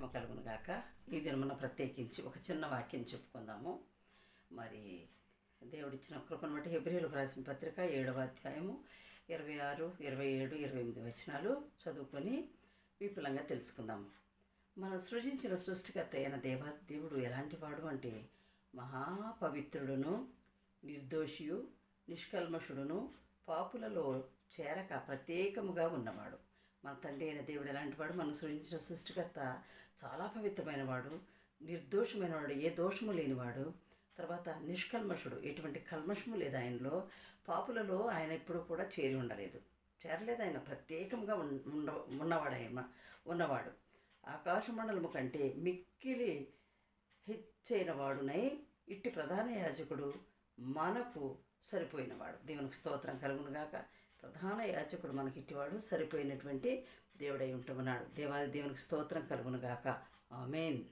మహిమ కలుగును గాక. ఈ దినమున ప్రత్యేకించి ఒక చిన్న వాక్యం చెప్పుకుందాము. మరి దేవుడిచ్చిన కృపను బట్టి హెబ్రిలకు రాసిన పత్రిక ఏడవ అధ్యాయము ఇరవై ఆరు ఇరవై ఏడు ఇరవై ఎనిమిది వచనాలు చదువుకొని విపులంగా తెలుసుకుందాము. మనం సృజించిన సృష్టికర్త అయిన దేవా దేవుడు ఎలాంటి వాడు అంటే మహాపవిత్రుడును నిర్దోషియు నిష్కల్మషుడును పాపులలో చేరక ప్రత్యేకముగా ఉన్నవాడు. మన తండ్రి అయిన దేవుడు ఎలాంటి వాడు? మనం సృజించిన సృష్టికర్త చాలా పవిత్రమైన వాడు నిర్దోషమైన వాడు ఏ దోషము లేనివాడు. తర్వాత నిష్కల్మషుడు ఎటువంటి కల్మషము లేదు ఆయనలో. పాపులలో ఆయన ఎప్పుడు కూడా చేరి ఉండలేదు. చేరలేదు ఆయన ప్రత్యేకంగా ఉండ ఉన్నవాడు ఆయన ఉన్నవాడు. ఆకాశమండలము కంటే మిక్కిలి హెచ్చైన వాడునై ఇట్టి ప్రధాన యాజకుడు మనకు సరిపోయినవాడు. దేవునికి స్తోత్రం కలుగునుగాక. గాక ప్రధాన యాచకుడు మనకి ఇట్టివాడు సరిపోయినటువంటి దేవుడై ఉంటున్నాడు. దేవాది దేవునికి స్తోత్రం కలుగును గాక. ఆమెన్.